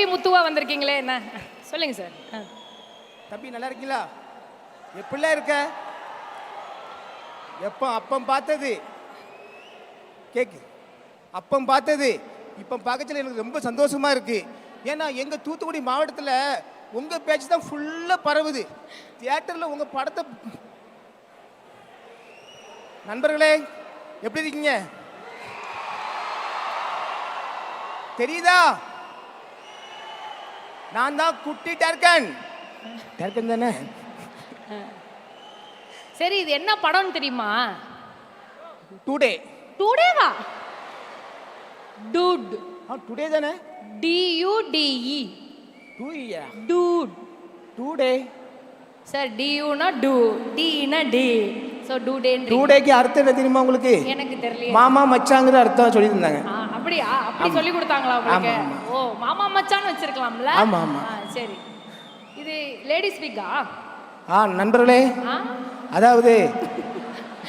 போய் முத்துவா வந்திருக்கீங்களே என்ன? சொல்லுங்க சார். தம்பி நல்லா இருக்கீங்களா? எப்படிலாம் இருக்க? எப்போ அப்பம் பார்த்தது? கேக்கு. அப்பம் பார்த்தது. இப்போ பார்க்கச்சல எனக்கு ரொம்ப சந்தோஷமா இருக்கு. ஏன்னா எங்க தூத்துக்குடி மாவட்டத்தில் உங்க பேச்சு தான் ஃபுல்லா பரவுது. தியேட்டர்ல உங்க படத்தை நண்பர்களே எப்படி இருக்கீங்க? தெரியுதா? நான் தான் குட்டி டர்கன். டர்கன் தானே? சரி இது என்ன படம்னு தெரியுமா? டுடே டுடேவா டூட் ஆ டுடே தானே? டியூடிஇ டூ இயா டூட் டுடே சார் டியூனா டூ டினா டே ஸோ டூ டேன்ற டுடேக்கு அர்த்தம் என்ன தெரியுமா உங்களுக்கு? எனக்கு தெரியல மாமா மச்சாங்கிற அர்த்தம் சொல்லியிருந்தாங்க. அப்படியா? அப்படி சொல்லி கொடுத்தாங்களா உங்களுக்கு? ஓ மாமா மச்சான்னு வச்சிருக்கலாம்ல? ஆமா, ஆமா. சரி. இது லேடிஸ் வீக்கா ஆ? நண்பர்களே. அதாவது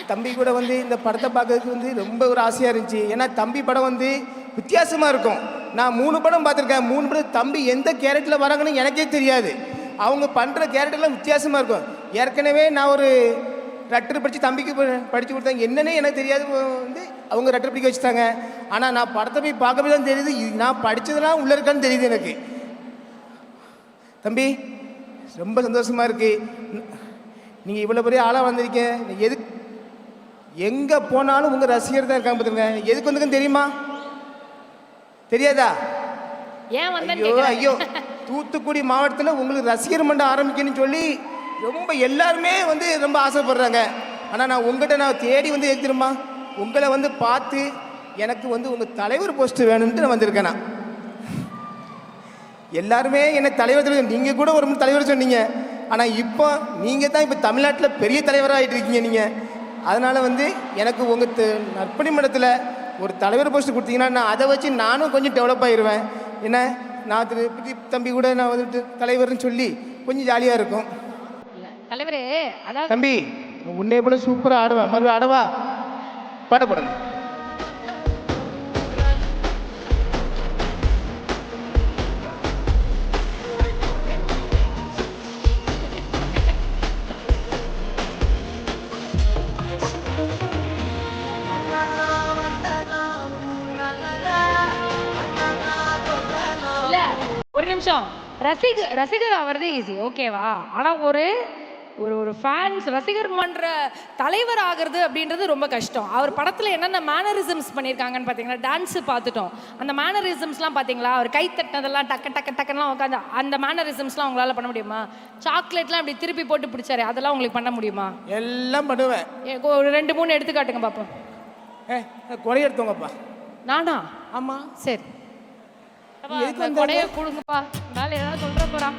தம்பி கூட வந்து இந்த படத்தை பார்க்கறதுக்கு வந்து ரொம்ப ஒரு ஆசையாக இருந்துச்சு. ஏன்னா தம்பி படம் வந்து வித்தியாசமாக இருக்கும். நான் மூணு படம் பார்த்துருக்கேன். மூணு படம் தம்பி எந்த கேரக்டரில் வராங்கன்னு எனக்கே தெரியாது. அவங்க பண்ணுற கேரக்டர்லாம் வித்தியாசமாக இருக்கும். ஏற்கனவே நான் ஒரு ரட்டர் படித்து தம்பிக்கு ப- படிச்சு கொடுத்தாங்க என்னன்னே எனக்கு தெரியாது. வந்து அவங்க ரட்டர் படிக்க வச்சுட்டாங்க. ஆனால் நான் படத்தை போய் பார்க்கவே தான் தெரியுது. நான் படித்ததெல்லாம் உள்ளே இருக்கான்னு தெரியுது எனக்கு. தம்பி ரொம்ப சந்தோஷமா இருக்கு. நீங்க இவ்வளவு பெரிய ஆளா வந்திருக்கீங்க. நீ எது எங்க போனாலும் உங்க ரசிகர் தான் இருக்காங்க பாத்துங்க எதுக்கு வந்துக்குன்னு தெரியுமா? தெரியாதா? ஏன் ஐயோ. ஐயோ. தூத்துக்குடி மாவட்டத்தில் உங்களுக்கு ரசிகர் மன்றம் ஆரம்பிக்கணும்னு சொல்லி ரொம்ப எல்லாருமே வந்து ரொம்ப ஆசைப்படுறாங்க. ஆனால் நான் உங்கள்கிட்ட நான் தேடி வந்து எதுக்கு தெரியுமா உங்களை வந்து பார்த்து எனக்கு வந்து உங்கள் தலைவர் போஸ்ட் வேணும்ட்டு நான் வந்திருக்கேன் நான். எல்லாருமே என்ன தலைவர் தலைவர் நீங்கள் கூட ஒரு தலைவர் சொன்னீங்க. ஆனால் இப்போ நீங்கள் தான் இப்போ தமிழ்நாட்டில் பெரிய தலைவராக ஆகிட்டு இருக்கீங்க நீங்கள் அதனால் வந்து எனக்கு உங்கள் நற்பணி மன்றத்தில் ஒரு தலைவர் போஸ்ட் கொடுத்தீங்கன்னா நான் அதை வச்சு நானும் கொஞ்சம் டெவலப் ஆயிடுவேன் என்ன? நான் திருப்பதி தம்பி கூட நான் வந்துட்டு தலைவர்னு சொல்லி கொஞ்சம் ஜாலியாக இருக்கும். தலைவரே அதாவது தம்பி உன்னை போல சூப்பராக ஆடுவேன். மறுபடியும் ஆடவா? பாட போடுங்க ஒரு நிமிஷம். ரசிக ரசிகர் ஆவறது ஈஸி ஓகேவா ஆனா ஒரு ஒரு ஒரு ஃபேன்ஸ் ரசிகர் மன்ற தலைவர் ஆகிறது அப்படின்றது ரொம்ப கஷ்டம். அவர் படத்துல என்னென்ன மேனரிசம்ஸ் பண்ணியிருக்காங்கன்னு பார்த்தீங்கன்னா டான்ஸ் பார்த்துட்டோம். அந்த மேனரிசம்ஸ்லாம் பார்த்தீங்களா அவர் கை தட்டினதெல்லாம் டக்கு டக்கு டக்குலாம் உட்காந்து அந்த மேனரிசம்ஸ்லாம் உங்களால பண்ண முடியுமா? சாக்லேட்லாம் இப்படி திருப்பி போட்டு பிடிச்சாரு அதெல்லாம் உங்களுக்கு பண்ண முடியுமா? எல்லாம் பண்ணுவேன். ஒரு ரெண்டு மூணு எடுத்துக்காட்டுங்க பார்ப்போம் ஏ எடுத்தவங்கப்பா நானா? ஆமாம் சரி? கொடையை கொடுங்கப்பா. மேலே ஏதாவது சொல்ற போறா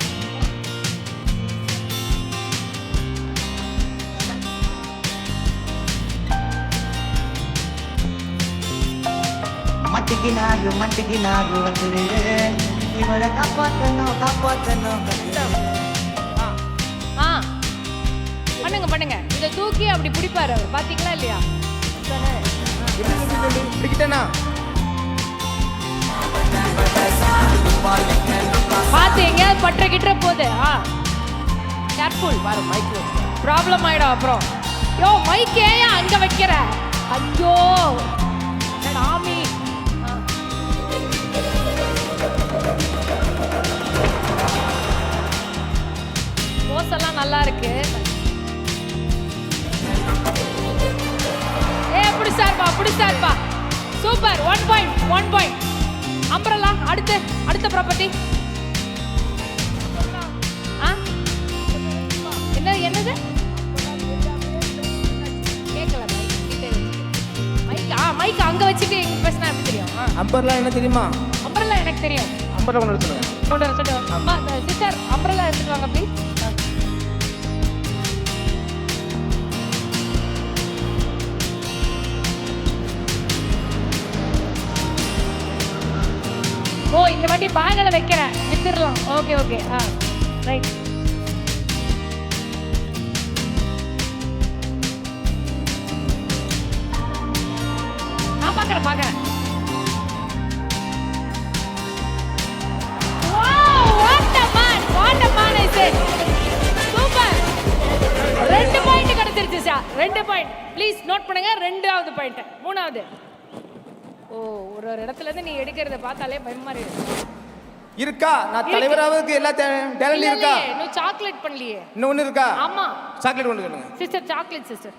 மட்டிக்கினாரு மட்டிக்கினாரு வந்து இவளை காப்பாத்தணும் காப்பாத்தணும். ஆ பண்ணுங்க பண்ணுங்க. இதை தூக்கி அப்படி பிடிப்பாரு அவர். பாத்தீங்களா இல்லையா? பார்த்து எங்கேயாவது பற்ற கிட்ட போகுது. ஆ. கேர்ஃபுல் பாரு மைக் ப்ராப்ளம் ஆயிடும் அப்புறம். யோ மைக் ஏன் அங்க வைக்கிற? ஐயோ. சாமி ஆ. போஸ் எல்லாம் நல்லா இருக்கு. ஏ பிடிச்சாருப்பா பிடிச்சாருப்பா super one point one point அம்பரலா அடுத்து அடுத்த ப்ராப்பர்ட்டி மைக் அங்க வச்சுட்டு எங்க பேசினா எப்படி தெரியும்? அம்பர்லாம் என்ன தெரியுமா? அம்பரலா எனக்கு தெரியும். அம்பர்லாம் கொண்டு சொல்லுங்க கொண்டு வர அம்மா சிஸ்டர் அம்பரலா எடுத்துட்டு வாங்க ப்ளீஸ் ஓ இந்த வாட்டி பேக்கில் வைக்கிறேன். வித்துடலாம். ஓகே ஓகே ஆ ரைட் சீக்கிரம் பாக்குறேன் ரெண்டு பாயிண்ட் கிடைச்சிருச்சு சார் ரெண்டு பாயிண்ட் ப்ளீஸ் நோட் பண்ணுங்க ரெண்டாவது பாயிண்ட் மூணாவது. ஓ ஒரு ஒரு இடத்துல இருந்து நீ எடுக்கிறத பார்த்தாலே பயமா இருக்கா. நான் தலைவராவுக்கு எல்லா டேலண்ட் இருக்கா? இன்னும் சாக்லேட் பண்ணலையே. இன்னும் ஒன்னு இருக்கா? ஆமா. சாக்லேட் கொண்டு சிஸ்டர் சாக்லேட் சிஸ்டர்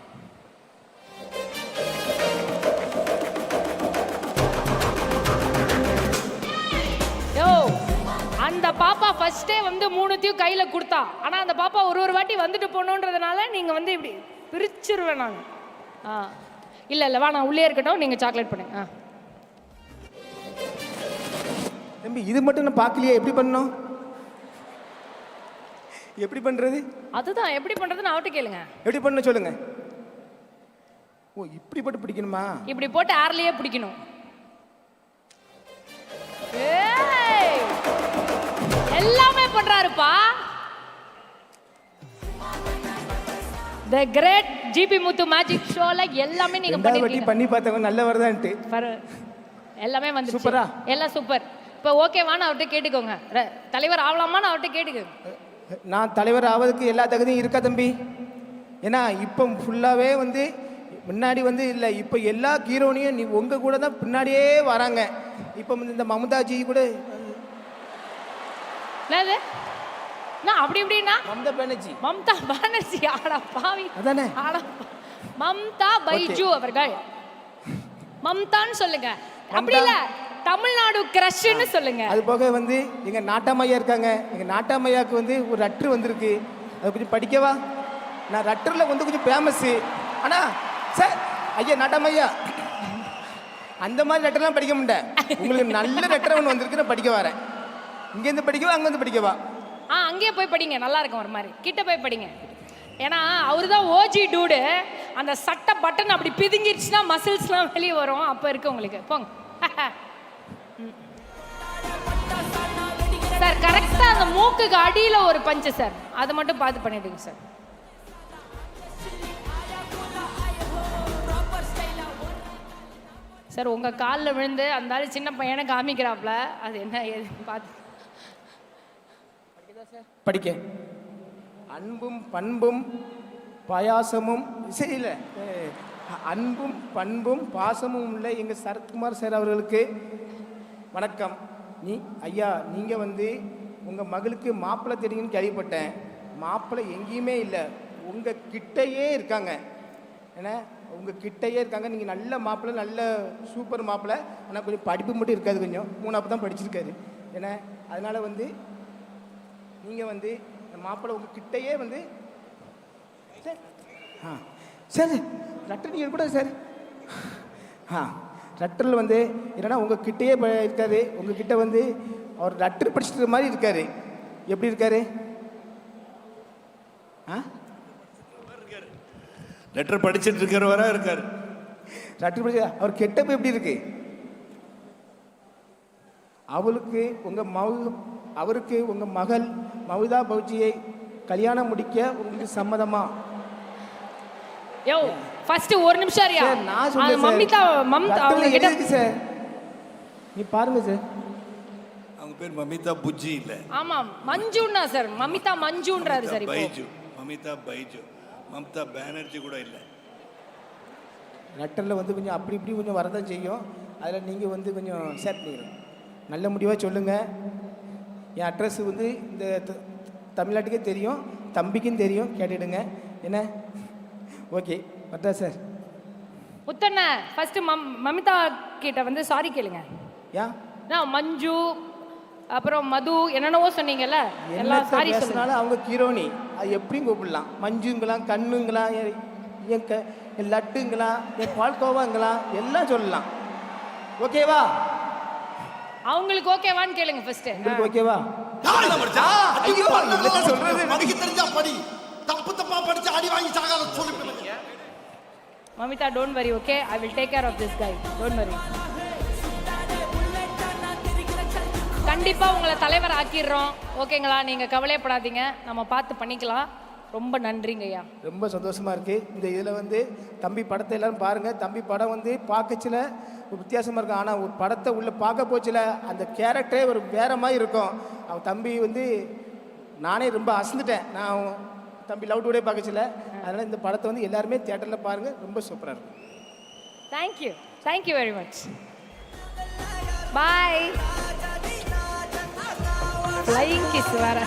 அந்த பாப்பா ஃபர்ஸ்டே வந்து மூணுத்தையும் கையில கொடுத்தா. ஆனா அந்த பாப்பா ஒரு ஒரு வாட்டி வந்துட்டு போகணுன்றதுனால நீங்க வந்து இப்படி பிரிச்சிருவேன் நான். ஆ. இல்ல இல்ல வா நான் உள்ளே இருக்கட்டும். நீங்க சாக்லேட் பண்ணுங்க ஆ. தம்பி இது மட்டும் நான் பார்க்கலையே. எப்படி பண்ணணும்? எப்படி பண்றது? அதுதான். எப்படி பண்றதுன்னு அவட்ட கேளுங்க. எப்படி பண்ணணும் சொல்லுங்க. ஓ இப்படி போட்டு பிடிக்கணுமா? இப்படி போட்டு ஏர்லயே பிடிக்கணும். ஏய்! பண்றாருப்பா. The great GP Muthu magic ஷோல எல்லாமே நீங்க பண்ணிருக்கீங்க. பண்ணி பார்த்தவங்க நல்ல வருதான்ட்டு எல்லாமே வந்து சூப்பரா? எல்லாம் சூப்பர். இப்போ ஓகேவான்னு அவர்கிட்ட கேட்டுக்கோங்க. தலைவர் ஆகலாமான்னு அவர்கிட்ட கேட்டுக்கோங்க. நான் தலைவர் ஆவதுக்கு எல்லா தகுதியும் இருக்கா தம்பி? ஏன்னா இப்போ ஃபுல்லாகவே வந்து முன்னாடி வந்து இல்லை இப்போ எல்லா ஹீரோனையும் நீ உங்கள் கூட தான் பின்னாடியே வராங்க. இப்போ இந்த மமதாஜி கூட என்னது நான் அப்படி இப்படின்னா? மமதா பானர்ஜி. மம்தா பானர்ஜி. ஆடா பாவி. அதானே? ஆடா மம்தா பைஜு அவர்கள். மம்தான்னு சொல்லுங்க. அப்படி இல்ல தமிழ்நாடு கிரஷ்னு சொல்லுங்க. அது போக வந்து எங்கள் நாட்டாமையா இருக்காங்க. எங்கள் நாட்டாமையாவுக்கு வந்து ஒரு ரட்ரு வந்திருக்கு. அதை கொஞ்சம் படிக்கவா? நான் ரட்டரில் வந்து கொஞ்சம் ஃபேமஸ்ஸு ஆனால் சார் ஐயா நாட்டாமையா. அந்த மாதிரி லெட்டர்லாம் படிக்க முடியேன் உங்களுக்கு நல்ல லெட்டர் ஒன்று வந்திருக்கு நான் படிக்க வரேன். இங்கேருந்து படிக்கவா அங்கேருந்து படிக்கவா? ஆ அங்கேயே போய் படிங்க நல்லா இருக்கும் ஒரு மாதிரி. கிட்ட போய் படிங்க. ஏன்னா அவரு தான் ஓஜி டூடு அந்த சட்டை பட்டன் அப்படி பிதுங்கிருச்சுன்னா மசில்ஸ்லாம் வெளியே வரும். அப்போ இருக்கு உங்களுக்கு. போங்க. சார் கரெக்டாக அந்த மூக்குக்கு அடியில் ஒரு பஞ்சு சார். அதை மட்டும் பார்த்து பண்ணிடுங்க சார். சார் உங்கள் காலில் விழுந்து அந்த சின்ன பையனை காமிக்கிறாப்ல. அது என்ன ஏதுன்னு பார்த்து படிக்க. அன்பும் பண்பும் பாயாசமும் சரியில்ல இல்லை அன்பும் பண்பும் பாசமும் உள்ள எங்கள் சரத்குமார் சார் அவர்களுக்கு வணக்கம். நீ ஐயா நீங்கள் வந்து உங்கள் மகளுக்கு மாப்பிள்ளை தெரியும்னு கேள்விப்பட்டேன். மாப்பிள்ளை எங்கேயுமே இல்லை. உங்கள் கிட்டையே இருக்காங்க. ஏன்னா உங்கள் கிட்டையே இருக்காங்க. நீங்கள் நல்ல மாப்பிள்ளை நல்ல சூப்பர் மாப்பிள்ளை. ஆனால் கொஞ்சம் படிப்பு மட்டும் இருக்காது கொஞ்சம். மூணாப்பு தான் படிச்சிருக்காரு. ஏன்னா அதனால் வந்து நீங்கள் வந்து இந்த மாப்பிள்ளை உங்கள் கிட்டேயே வந்து சார். ஆ. சார் லெட்டர் நீங்கள் கூட சார். ஆ. லெட்டரில் வந்து என்னன்னா உங்கள் கிட்டேயே இருக்காரு. உங்கள் கிட்ட வந்து அவர் லெட்டர் படிச்சுட்டு மாதிரி இருக்காரு. எப்படி இருக்காரு? ஆ? லெட்டர் படிச்சிட்டு இருக்கிறவரா இருக்காரு. லெட்டர் படிச்சு அவர் கெட்டப்ப எப்படி இருக்கு? அவளுக்கு உங்கள் மவு அவருக்கு உங்கள் மகள் மவுதா பௌஜியை கல்யாணம் முடிக்க உங்களுக்கு சம்மதமா? யோ ஃபர்ஸ்ட் ஒரு நிமிஷம் சார் நான் சொல்றேன். மம்மிதா மம்தா அவங்க கிட்ட சார்? நீ பாருங்க சார். அவங்க பேர் மமிதா புஜ்ஜி இல்ல. ஆமா மஞ்சுன்னா சார். மமிதா மஞ்சுன்றாரு சார் இப்போ. பைஜு. மமிதா பைஜு. மம்தா பானர்ஜி கூட இல்லை. லெட்டரில் வந்து கொஞ்சம் அப்படி இப்படி கொஞ்சம் வரதான் செய்யும். அதில் நீங்கள் வந்து கொஞ்சம் ஷேர் பண்ணிடுங்க நல்ல முடிவாக சொல்லுங்கள் என் அட்ரஸ் வந்து இந்த தமிழ்நாட்டுக்கே தெரியும் தம்பிக்கும் தெரியும் கேட்டுடுங்க. என்ன? ஓகே பட்டா சார். முத்தண்ண ஃபர்ஸ்ட் மம் மமிதா கிட்ட வந்து சாரி கேளுங்க. ஏன் நான் மஞ்சு அப்புறம் மது என்னென்னவோ சொன்னீங்கல்ல? எல்லாம் என்னத்த சாரி பேசினாலும் அவங்க கீரோனி அது எப்படியும் கூப்பிடலாம். மஞ்சுங்களாம் கண்ணுங்களாம் என் க என் லட்டுங்களாம் என் பால்கோவாங்களாம் எல்லாம் சொல்லலாம். ஓகேவா? அவங்களுக்கு ஓகேவான்னு கேளுங்க ஃபர்ஸ்ட் உங்களுக்கு ஓகேவா? படிச்சா? ஐயோ, சொல்றது? படிக்க தெரிஞ்சா படி. தப்பு தப்பா படிச்சு அடி வாங்கி சாகாத சொல்லிவிடுங்க Mamitha don't worry okay I will take care of this guy don't worry கண்டிப்பா உங்களை தலைவர் ஆக்கிடுறோம். ஓகேங்களா நீங்க கவலையப்படாதீங்க. நம்ம பார்த்து பண்ணிக்கலாம். ரொம்ப நன்றிங்க ஐயா ரொம்ப சந்தோஷமா இருக்கு. இந்த இதில் வந்து தம்பி படத்தை எல்லாரும் பாருங்க. தம்பி படம் வந்து பார்க்கச்சில ஒரு வித்தியாசமா இருக்கும். ஆனால் ஒரு படத்தை உள்ள பார்க்க போச்சுல அந்த கேரக்டரே ஒரு வேற மாதிரி இருக்கும். அவன் தம்பி வந்து நானே ரொம்ப அசந்துட்டேன். நான் தம்பி லவ் டுடே பார்க்கச்சில்ல அதனால் இந்த படத்தை வந்து எல்லாருமே தியேட்டரில் பாருங்கள் ரொம்ப சூப்பராக இருக்கும். Thank you thank you very much bye flying kiss வேற